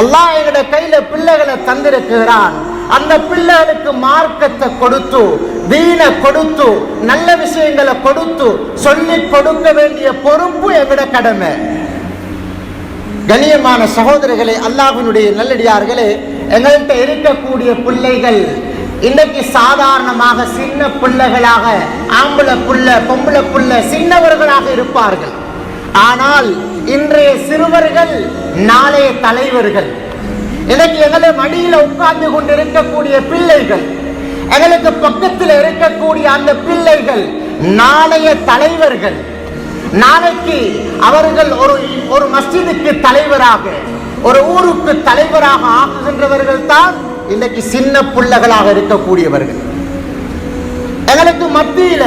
அல்லாஹ் எங்களுடைய கையில பிள்ளைகளை தந்திருக்கிறான். அந்த பிள்ளைகளுக்கு மார்க்கத்தை கொடுத்து வீணை கொடுத்து நல்ல விஷயங்களை கொடுத்து சொல்லி கொடுக்க வேண்டிய பொறுப்பு எங்களோட கடமை? கணியமான சகோதரர்களே அல்லாஹினுடைய நல்லடியார்களே எங்கள்கிட்ட இருக்கக்கூடிய பிள்ளைகள் இன்னைக்கு சாதாரணமாக சின்ன பிள்ளைகளாக ஆம்பளை புள்ள பொம்பளை புள்ள சின்னவர்களாக இருப்பார்கள். ஆனால் இன்றைய சிறுவர்கள் நாளைய தலைவர்கள். இன்னைக்கு எங்களை மடியில உட்கார்ந்து கொண்டு இருக்கக்கூடிய பிள்ளைகள் எங்களுக்கு பக்கத்தில் இருக்கக்கூடிய அந்த பிள்ளைகள் நாளைய தலைவர்கள். நாளைக்கு அவர்கள் ஒரு ஒரு மஸ்ஜிதுக்கு தலைவராக ஒரு ஊருக்கு தலைவராக ஆகுகின்றவர்கள் தான் இன்னைக்கு சின்ன பிள்ளைகளாக இருக்கக்கூடியவர்கள். எங்களுக்கு மத்தியில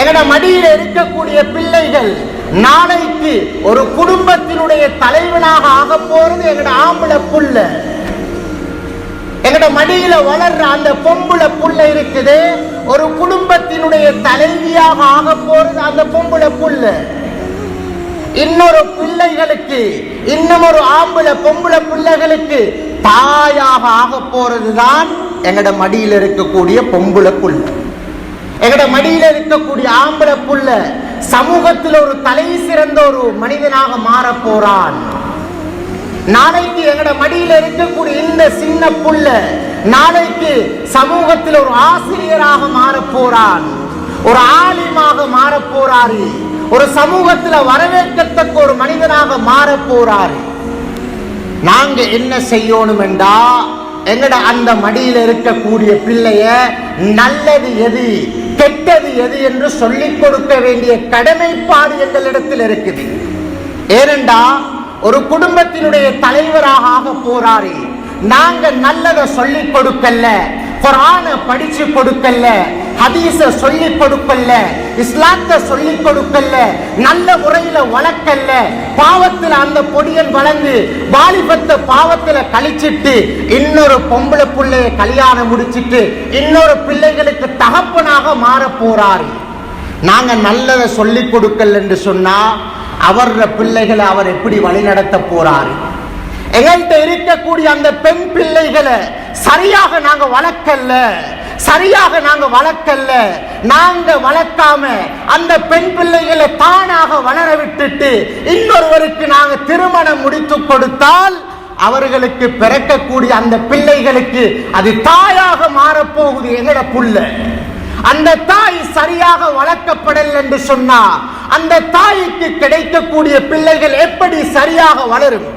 எங்களோட மடியில இருக்கக்கூடிய பிள்ளைகள் நாளைக்கு ஒரு குடும்பத்தினுடைய தலைவனாக ஆக போறது எங்களோட ஆம்பளை புள்ள. எங்கட மடியில வளர்ற அந்த பொம்புளை புள்ள இருக்குது. ஒரு குடும்பத்தினுடைய தலைவியாக ஆக போறது அந்த பொம்புளை புள்ள. இன்னொரு பிள்ளைகளுக்கு இன்னும் ஒரு ஆம்பளை பொம்பளை பிள்ளைகளுக்கு தாயாக ஆக போறதுதான் எங்கட மடியில் இருக்கக்கூடிய பொம்பளை புள்ள. எங்கட மடியில் இருக்கக்கூடிய ஆம்பளை புள்ள. சமூகத்தில் ஒரு தலை சிறந்த ஒரு மனிதனாக மாற போறான். நாளைக்கு எங்கட மடியில் இருக்கக்கூடிய இந்த சின்ன புள்ள நாளைக்கு சமூகத்தில் ஒரு ஆசிரியராக மாற போறான். ஒரு ஆலிமாக மாற போறாரு. ஒரு சமூகத்தில் வரவேற்கத்தக்க ஒரு மனிதனாக மாற போறாரு. நாங்க என்ன செய்யணும் என்றா எங்கட அந்த மடியில் இருக்கக்கூடிய பிள்ளைய நல்லது எது கெட்டது எது என்று சொல்லிக் கொடுக்க வேண்டிய கடமைப்பாடு எங்களிடத்தில் இருக்குது. ஏனென்றா ஒரு குடும்பத்தினுடைய தலைவராக ஆக போறாரு. நாங்க நல்லதை சொல்லிக் கொடுக்கல குரான படிச்சு கொடுக்கல ஹதீஸ சொல்லிக் கொடுக்கல இஸ்லாத்தை சொல்லிக் கொடுக்கல நல்ல முறையில வளர்க்கல பாவத்துல அந்த பொடியன் வளர்ந்து வாலிபத்தை பாவத்துல கழிச்சிட்டு இன்னொரு பொம்பளை பிள்ளைய கல்யாணம் முடிச்சிட்டு இன்னொரு பிள்ளைகளுக்கு தகப்பனாக மாற போறாரு. நாங்க நல்லதை சொல்லிக் கொடுக்கல என்று சொன்னா அவர பிள்ளைகளை அவர் எப்படி வழிநடத்த போறாரு? எங்கள்கிட்ட இருக்கக்கூடிய அந்த பெண் பிள்ளைகளை சரியாக நாங்க வளர்க்கல சரியாக நாங்க வளர்க்கல நாங்க வளர்க்காம அந்த பெண் பிள்ளைகளை தானாக வளர விட்டுட்டு இன்னொருவருக்கு நாங்க திருமணம் முடித்து கொடுத்தால் அவர்களுக்கு பிறக்கக்கூடிய அந்த பிள்ளைகளுக்கு அது தாயாக மாறப்போகுது எங்கட புள்ள. அந்த தாய் சரியாக வளர்க்கப்படல் என்று சொன்னா அந்த தாய்க்கு கிடைக்கக்கூடிய பிள்ளைகள் எப்படி சரியாக வளரும்?